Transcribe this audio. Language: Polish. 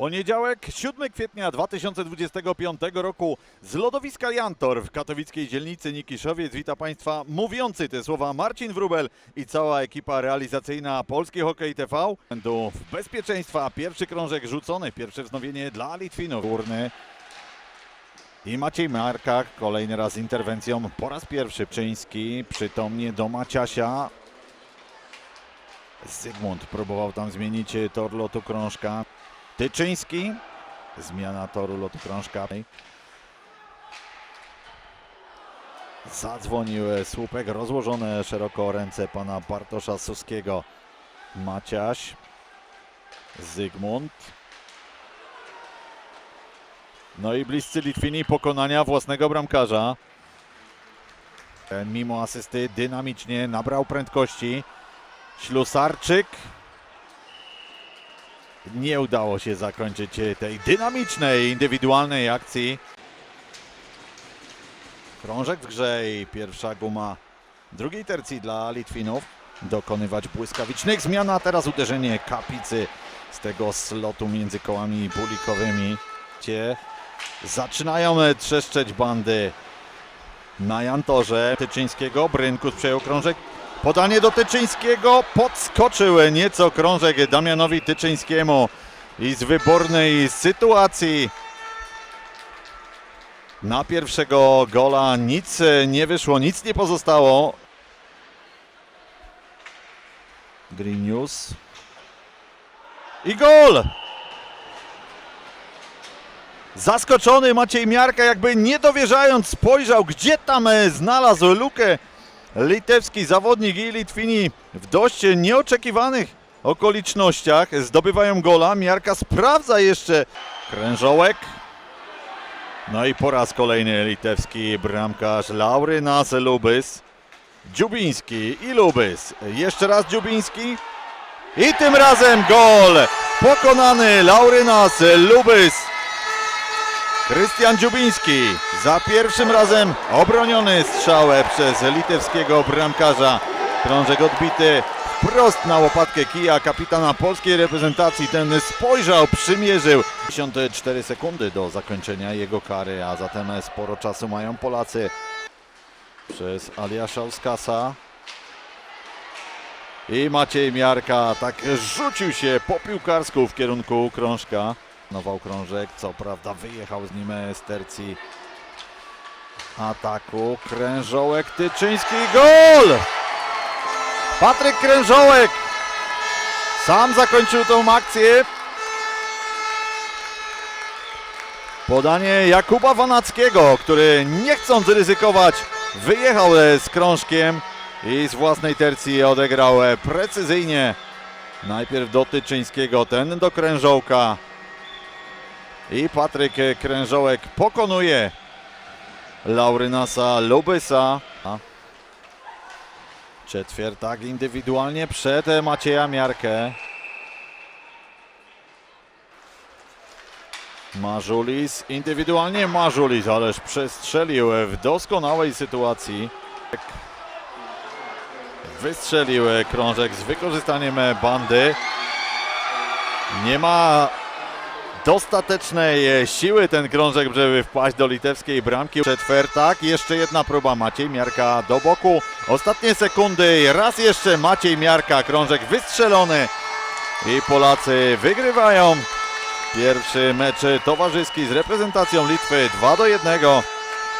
Poniedziałek, 7 kwietnia 2025 roku z lodowiska Jantor w katowickiej dzielnicy Nikiszowiec wita Państwa mówiący te słowa Marcin Wrubel i cała ekipa realizacyjna Polski Hokej TV. Do bezpieczeństwa pierwszy krążek rzucony, pierwsze wznowienie dla Litwinów. Górny i Maciej Markak kolejny raz interwencją po raz pierwszy Czyński przytomnie do Maciasia. Zygmunt próbował tam zmienić tor lotu krążka. Tyczyński. Zmiana toru lotu krążka. Zadzwonił słupek, rozłożone szeroko ręce pana Bartosza Suskiego. Maciaś. Zygmunt. No i bliscy Litwini pokonania własnego bramkarza. Mimo asysty dynamicznie nabrał prędkości. Ślusarczyk. Nie udało się zakończyć e, tej dynamicznej, indywidualnej akcji. Krążek w grze i pierwsza guma drugiej tercji dla Litwinów. Dokonywać błyskawicznych zmian, a teraz uderzenie kapicy z tego slotu między kołami bulikowymi. Cie zaczynają e, trzeszczeć bandy na Jantorze Tyczyńskiego. Brynkus przejął krążek. Podanie do Tyczyńskiego. Podskoczył nieco krążek Damianowi Tyczyńskiemu. I z wybornej sytuacji na pierwszego gola nic nie wyszło, nic nie pozostało. Green News. I gol! Zaskoczony Maciej Miarka, jakby nie dowierzając, spojrzał, gdzie tam e, znalazł lukę litewski zawodnik i Litwini w dość nieoczekiwanych okolicznościach zdobywają gola. Miarka sprawdza jeszcze krężołek. No i po raz kolejny litewski bramkarz Laurynas Lubys. Dziubiński i Lubys. Jeszcze raz Dziubiński. I tym razem gol! Pokonany Laurynas Lubys. Krystian Dziubiński za pierwszym razem obroniony strzałę przez litewskiego bramkarza. Krążek odbity wprost na łopatkę kija kapitana polskiej reprezentacji. Ten spojrzał, przymierzył. 54 sekundy do zakończenia jego kary, a zatem sporo czasu mają Polacy. Przez Aliasza Uskasa. I Maciej Miarka tak rzucił się po piłkarsku w kierunku krążka. Nował krążek, co prawda wyjechał z nim z tercji ataku. Krężołek Tyczyński, gol! Patryk Krężołek sam zakończył tą akcję. Podanie Jakuba Wanackiego, który nie chcąc ryzykować, wyjechał z krążkiem i z własnej tercji odegrał precyzyjnie. Najpierw do Tyczyńskiego, ten do Krężołka. I Patryk Krężołek pokonuje Laurynasa Lubysa. Czetwiertak indywidualnie przed Macieja Miarkę. Marzulis, indywidualnie Marzulis, ależ przestrzelił w doskonałej sytuacji. Wystrzelił krążek z wykorzystaniem bandy. Nie ma dostatecznej e, siły ten krążek, żeby wpaść do litewskiej bramki. Czetwertak, jeszcze jedna próba Maciej Miarka do boku. Ostatnie sekundy, raz jeszcze Maciej Miarka, krążek wystrzelony i Polacy wygrywają. Pierwszy mecz towarzyski z reprezentacją Litwy 2 do 1.